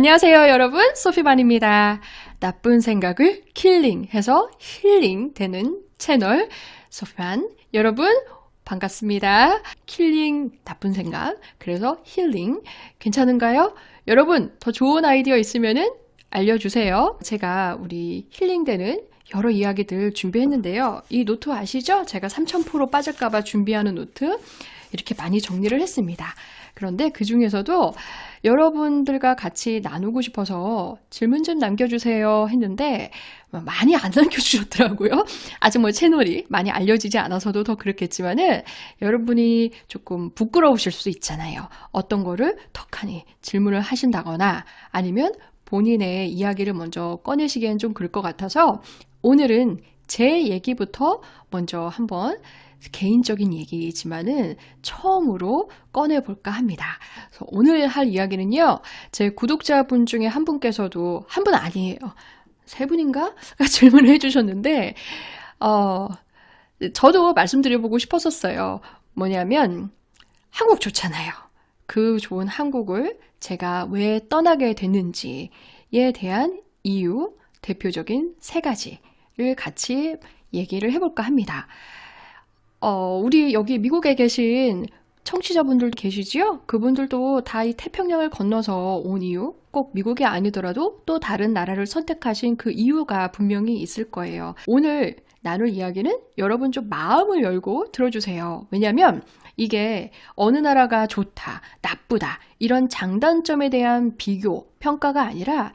안녕하세요, 여러분. 소피반입니다. 나쁜 생각을 킬링해서 힐링 되는 채널 소피반. 여러분, 반갑습니다. 킬링, 나쁜 생각. 그래서 힐링. 괜찮은가요? 여러분, 더 좋은 아이디어 있으면은 알려주세요. 제가 우리 힐링되는 여러 이야기들 준비했는데요. 이 노트 아시죠? 제가 3000% 빠질까봐 준비하는 노트. 이렇게 많이 정리를 했습니다. 그런데 그 중에서도 여러분들과 같이 나누고 싶어서 질문 좀 남겨주세요 했는데 많이 안 남겨주셨더라고요. 아직 뭐 채널이 많이 알려지지 않아서도 더 그렇겠지만은 여러분이 조금 부끄러우실 수 있잖아요. 어떤 거를 턱하니 질문을 하신다거나 아니면 본인의 이야기를 먼저 꺼내시기엔 좀 그럴 것 같아서 오늘은 제 얘기부터 먼저 한번 개인적인 얘기지만은 처음으로 꺼내볼까 합니다. 오늘 할 이야기는요, 제 구독자분 중에 한 분께서도 한 분 아니에요. 세 분인가? 질문을 해주셨는데, 어, 저도 말씀드려보고 싶었었어요. 뭐냐면, 한국 좋잖아요. 그 좋은 한국을 제가 왜 떠나게 됐는지에 대한 이유, 대표적인 세 가지를 같이 얘기를 해볼까 합니다. 어, 우리 여기 미국에 계신 청취자분들 계시지요? 그분들도 다 이 태평양을 건너서 온 이유, 꼭 미국이 아니더라도 또 다른 나라를 선택하신 그 이유가 분명히 있을 거예요. 오늘 나눌 이야기는 여러분 좀 마음을 열고 들어주세요. 왜냐면 이게 어느 나라가 좋다, 나쁘다, 이런 장단점에 대한 비교, 평가가 아니라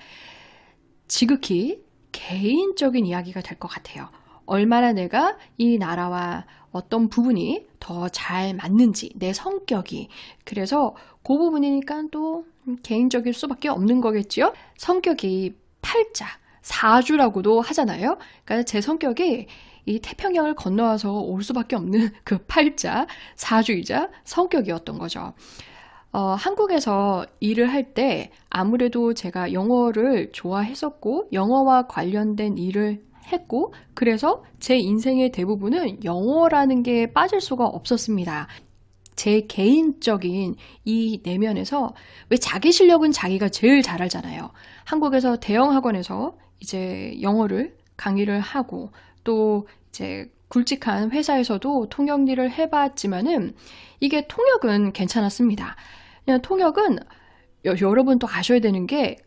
지극히 개인적인 이야기가 될 것 같아요. 얼마나 내가 이 나라와 어떤 부분이 더 잘 맞는지, 내 성격이. 그래서 그 부분이니까 또 개인적일 수밖에 없는 거겠지요? 성격이 팔자, 사주라고도 하잖아요. 그러니까 제 성격이 이 태평양을 건너와서 올 수밖에 없는 그 팔자, 사주이자 성격이었던 거죠. 어, 한국에서 일을 할 때 아무래도 제가 영어를 좋아했었고, 영어와 관련된 일을 했고, 그래서 제 인생의 대부분은 영어라는 게 빠질 수가 없었습니다. 제 개인적인 이 내면에서 왜 자기 실력은 자기가 제일 잘 알잖아요. 한국에서 대형 학원에서 이제 영어를 강의를 하고 또 이제 굵직한 회사에서도 통역 일을 해봤지만은 이게 통역은 괜찮았습니다. 그냥 통역은 여, 여러분도 아셔야 되는 게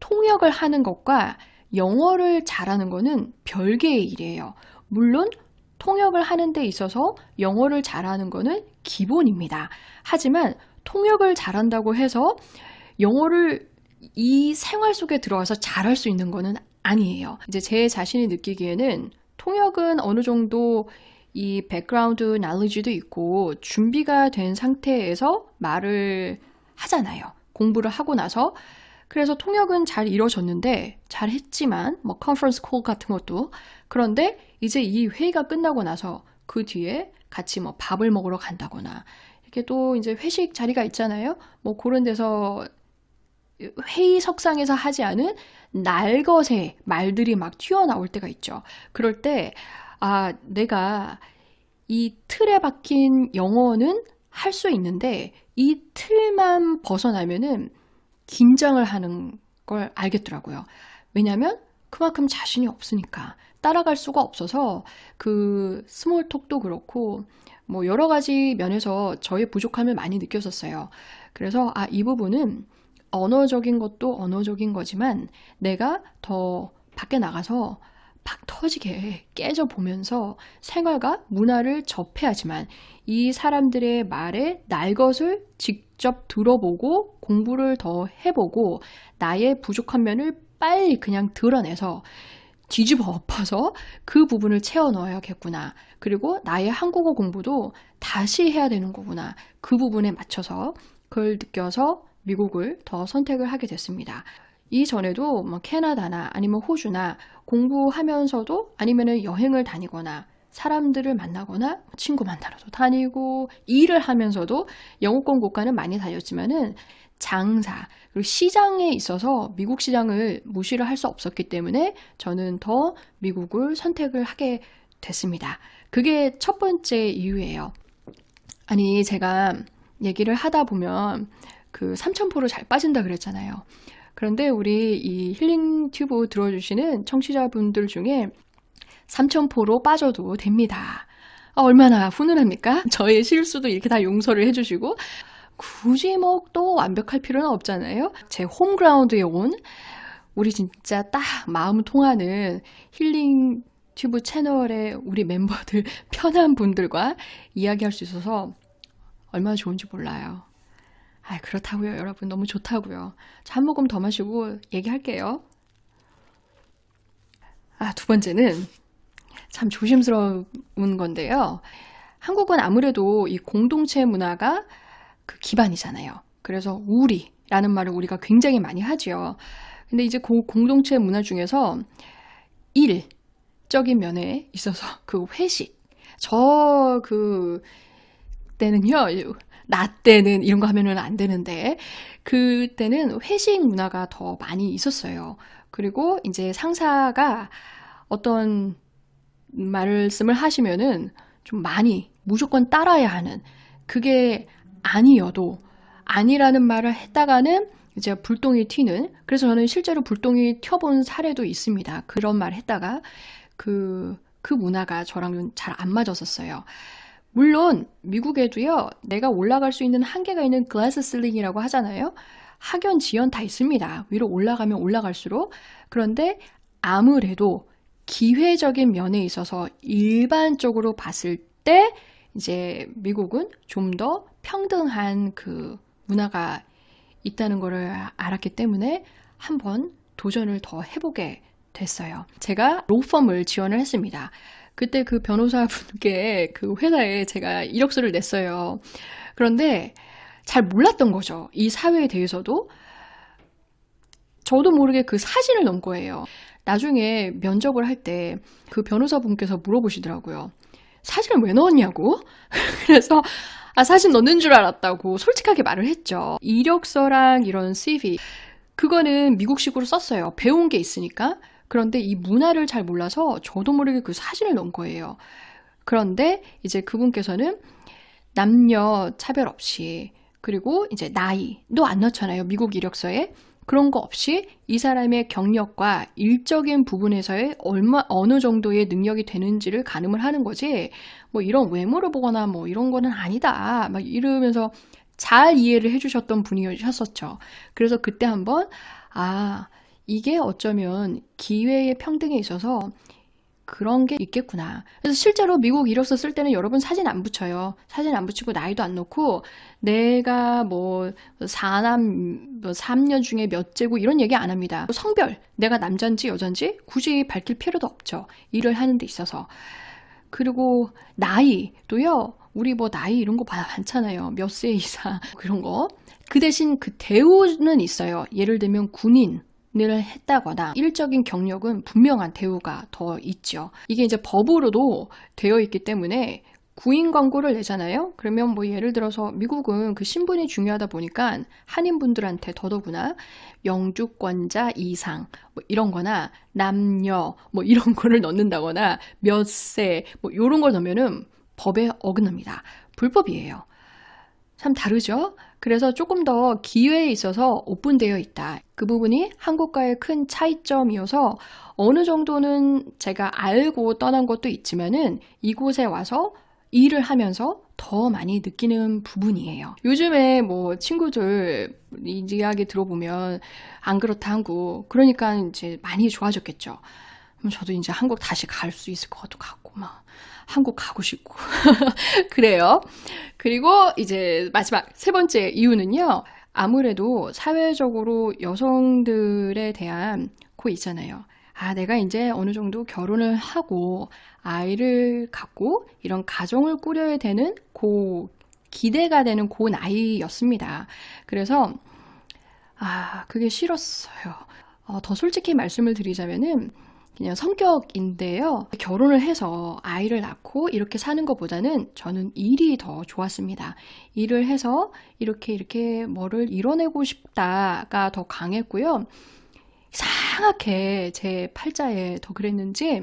통역을 하는 것과 영어를 잘하는 거는 별개의 일이에요. 물론 통역을 하는 데 있어서 영어를 잘하는 거는 기본입니다. 하지만 통역을 잘한다고 해서 영어를 이 생활 속에 들어와서 잘할 수 있는 거는 아니에요. 이제 제 자신이 느끼기에는 통역은 어느 정도 이 백그라운드 날리지도 있고 준비가 된 상태에서 말을 하잖아요. 공부를 하고 나서 그래서 통역은 잘 이루어졌는데 잘 했지만 뭐 컨퍼런스 콜 같은 것도 그런데 이제 이 회의가 끝나고 나서 그 뒤에 같이 뭐 밥을 먹으러 간다거나 이렇게 또 이제 회식 자리가 있잖아요. 뭐 그런 데서 회의석상에서 하지 않은 날것의 말들이 막 튀어나올 때가 있죠. 그럴 때, 아, 내가 이 틀에 박힌 영어는 할 수 있는데 이 틀만 벗어나면은 긴장을 하는 걸 알겠더라고요. 왜냐면 그만큼 자신이 없으니까 따라갈 수가 없어서 그 스몰톡도 그렇고 뭐 여러 가지 면에서 저의 부족함을 많이 느꼈었어요. 그래서 아, 이 부분은 언어적인 것도 언어적인 거지만 내가 더 밖에 나가서 팍 터지게 깨져 보면서 생활과 문화를 접해야지만 이 사람들의 말에 날 것을 직접 들어보고 공부를 더 해보고 나의 부족한 면을 빨리 그냥 드러내서 뒤집어 엎어서 그 부분을 채워 넣어야겠구나. 그리고 나의 한국어 공부도 다시 해야 되는 거구나. 그 부분에 맞춰서 그걸 느껴서 미국을 더 선택을 하게 됐습니다. 이전에도 뭐 캐나다나 아니면 호주나 공부하면서도 아니면 여행을 다니거나 사람들을 만나거나 친구 만나러도 다니고 일을 하면서도 영어권 국가는 많이 다녔지만은 장사 그리고 시장에 있어서 미국 시장을 무시를 할 수 없었기 때문에 저는 더 미국을 선택을 하게 됐습니다. 그게 첫 번째 이유예요. 아니 제가 얘기를 하다 보면 그 3,000%잘 빠진다 그랬잖아요. 그런데 우리 이 힐링 튜브 들어주시는 청취자분들 중에 삼천포로 빠져도 됩니다. 아, 얼마나 훈훈합니까? 저의 실수도 이렇게 다 용서를 해주시고 굳이 뭐 또 완벽할 필요는 없잖아요. 제 홈그라운드에 온 우리 진짜 딱 마음 통하는 힐링 튜브 채널의 우리 멤버들 편한 분들과 이야기할 수 있어서 얼마나 좋은지 몰라요. 아, 그렇다고요, 여러분. 너무 좋다고요. 자, 한 모금 더 마시고 얘기할게요. 아, 두 번째는 참 조심스러운 건데요. 한국은 아무래도 이 공동체 문화가 그 기반이잖아요. 그래서 우리라는 말을 우리가 굉장히 많이 하지요. 근데 이제 그 공동체 문화 중에서 일적인 면에 있어서 그 회식, 저 그 때는요, 나 때는 이런 거 하면은 안 되는데, 그때는 회식 문화가 더 많이 있었어요. 그리고 이제 상사가 어떤 말씀을 하시면은 좀 많이 무조건 따라야 하는 그게 아니어도 아니라는 말을 했다가는 이제 불똥이 튀는 그래서 저는 실제로 불똥이 튀어본 사례도 있습니다. 그런 말 했다가 그, 그 문화가 저랑은 잘안 맞았었어요. 물론 미국에도요 내가 올라갈 수 있는 한계가 있는 글라스 슬링이라고 하잖아요. 학연 지연 다 있습니다. 위로 올라가면 올라갈수록 그런데 아무래도 기회적인 면에 있어서 일반적으로 봤을 때 이제 미국은 좀 더 평등한 그 문화가 있다는 것을 알았기 때문에 한번 도전을 더 해보게 됐어요. 제가 로펌을 지원을 했습니다. 그때 그 변호사분께 그 회사에 제가 이력서를 냈어요. 그런데 잘 몰랐던 거죠. 이 사회에 대해서도. 저도 모르게 그 사진을 넣은 거예요. 나중에 면접을 할 때 그 변호사분께서 물어보시더라고요. 사진을 왜 넣었냐고? 그래서 아, 사진 넣는 줄 알았다고 솔직하게 말을 했죠. 이력서랑 이런 CV 그거는 미국식으로 썼어요. 배운 게 있으니까. 그런데 이 문화를 잘 몰라서 저도 모르게 그 사진을 넣은 거예요. 그런데 이제 그분께서는 남녀 차별 없이 그리고 이제 나이도 안 넣잖아요. 미국 이력서에. 그런 거 없이 이 사람의 경력과 일적인 부분에서의 얼마 어느 정도의 능력이 되는지를 가늠을 하는 거지. 뭐 이런 외모를 보거나 뭐 이런 거는 아니다. 막 이러면서 잘 이해를 해주셨던 분이셨었죠. 그래서 그때 한번 아 이게 어쩌면 기회의 평등에 있어서 그런 게 있겠구나. 그래서 실제로 미국 이력서 쓸 때는 여러분 사진 안 붙여요. 사진 안 붙이고 나이도 안 넣고 내가 뭐 4남 뭐 3년 중에 몇째고 이런 얘기 안 합니다. 성별, 내가 남잔지 여잔지 굳이 밝힐 필요도 없죠. 일을 하는 데 있어서. 그리고 나이도요. 우리 뭐 나이 이런 거 많잖아요. 몇 세 이상 그런 거. 그 대신 그 대우는 있어요. 예를 들면 군인 을 했다거나 일적인 경력은 분명한 대우가 더 있죠. 이게 이제 법으로도 되어 있기 때문에 구인 광고를 내잖아요. 그러면 뭐 예를 들어서 미국은 그 신분이 중요하다 보니까 한인분들한테 더더구나 영주권자 이상 뭐 이런 거나 남녀 뭐 이런 거를 넣는다거나 몇 세 뭐 이런 걸 넣으면은 법에 어긋납니다. 불법이에요. 참 다르죠? 그래서 조금 더 기회에 있어서 오픈되어 있다. 그 부분이 한국과의 큰 차이점이어서 어느 정도는 제가 알고 떠난 것도 있지만은 이곳에 와서 일을 하면서 더 많이 느끼는 부분이에요. 요즘에 뭐 친구들 이야기 들어보면 안 그렇다 한국. 그러니까 이제 많이 좋아졌겠죠. 그럼 저도 이제 한국 다시 갈 수 있을 것도 같고 막 한국 가고 싶고 그래요. 그리고 이제 마지막 세 번째 이유는요. 아무래도 사회적으로 여성들에 대한 고 있잖아요. 아, 내가 이제 어느 정도 결혼을 하고 아이를 갖고 이런 가정을 꾸려야 되는 고 기대가 되는 고 나이였습니다. 그래서 아, 그게 싫었어요. 어, 더 솔직히 말씀을 드리자면은 그냥 성격인데요. 결혼을 해서 아이를 낳고 이렇게 사는 것보다는 저는 일이 더 좋았습니다. 일을 해서 이렇게 이렇게 뭐를 이뤄내고 싶다가 더 강했고요. 이상하게 제 팔자에 더 그랬는지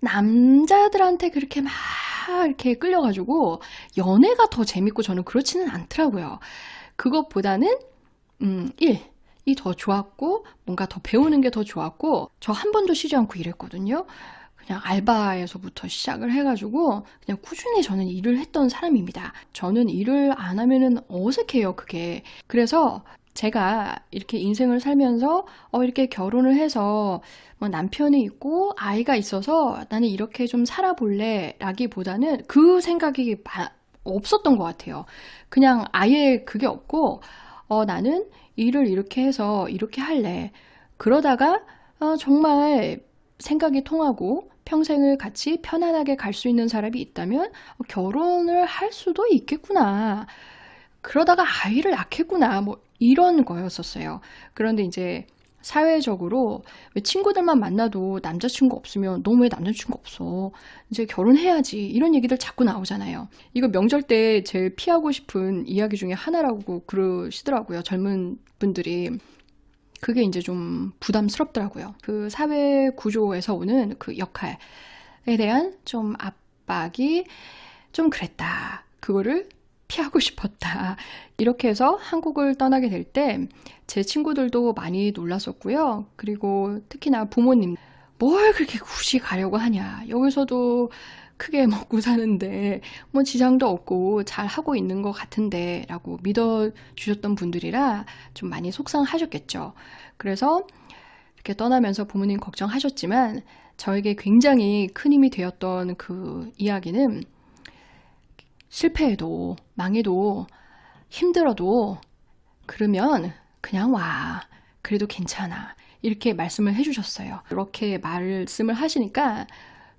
남자들한테 그렇게 막 이렇게 끌려가지고 연애가 더 재밌고 저는 그렇지는 않더라고요. 그것보다는 음, 일. 더 좋았고 뭔가 더 배우는 게 더 좋았고 저 한 번도 쉬지 않고 일했거든요. 그냥 알바에서부터 시작을 해가지고 그냥 꾸준히 저는 일을 했던 사람입니다. 저는 일을 안 하면은 어색해요, 그게. 그래서 제가 이렇게 인생을 살면서 어, 이렇게 결혼을 해서 뭐 남편이 있고 아이가 있어서 나는 이렇게 좀 살아볼래 라기보다는 그 생각이 마- 없었던 것 같아요. 그냥 아예 그게 없고 어, 나는 일을 이렇게 해서 이렇게 할래. 그러다가 어, 정말 생각이 통하고 평생을 같이 편안하게 갈 수 있는 사람이 있다면 어, 결혼을 할 수도 있겠구나. 그러다가 아이를 낳겠구나. 뭐 이런 거였었어요. 그런데 이제 사회적으로 왜 친구들만 만나도 남자친구 없으면 너 왜 남자친구 없어? 이제 결혼해야지. 이런 얘기들 자꾸 나오잖아요. 이거 명절 때 제일 피하고 싶은 이야기 중에 하나라고 그러시더라고요. 젊은 분들이. 그게 이제 좀 부담스럽더라고요. 그 사회 구조에서 오는 그 역할에 대한 좀 압박이 좀 그랬다. 그거를 피하고 싶었다. 이렇게 해서 한국을 떠나게 될 때 제 친구들도 많이 놀랐었고요. 그리고 특히나 부모님, 뭘 그렇게 굳이 가려고 하냐. 여기서도 크게 먹고 사는데 뭐 지장도 없고 잘 하고 있는 것 같은데 라고 믿어 주셨던 분들이라 좀 많이 속상하셨겠죠. 그래서 이렇게 떠나면서 부모님 걱정하셨지만 저에게 굉장히 큰 힘이 되었던 그 이야기는 실패해도 망해도 힘들어도 그러면 그냥 와. 그래도 괜찮아. 이렇게 말씀을 해주셨어요. 이렇게 말씀을 하시니까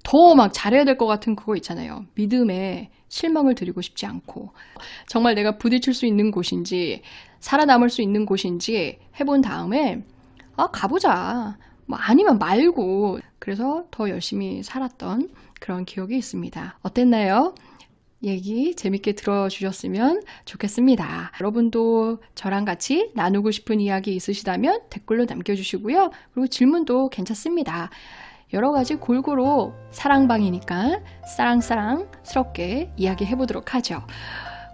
더 막 잘해야 될 것 같은 그거 있잖아요. 믿음에 실망을 드리고 싶지 않고 정말 내가 부딪힐 수 있는 곳인지 살아남을 수 있는 곳인지 해본 다음에 아 가보자. 뭐 아니면 말고 그래서 더 열심히 살았던 그런 기억이 있습니다. 어땠나요? 얘기 재밌게 들어주셨으면 좋겠습니다. 여러분도 저랑 같이 나누고 싶은 이야기 있으시다면 댓글로 남겨주시고요. 그리고 질문도 괜찮습니다. 여러 가지 골고루 사랑방이니까 사랑사랑스럽게 이야기해 보도록 하죠.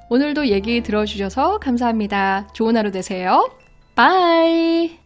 오늘도 얘기 들어주셔서 감사합니다. 좋은 하루 되세요. 바이!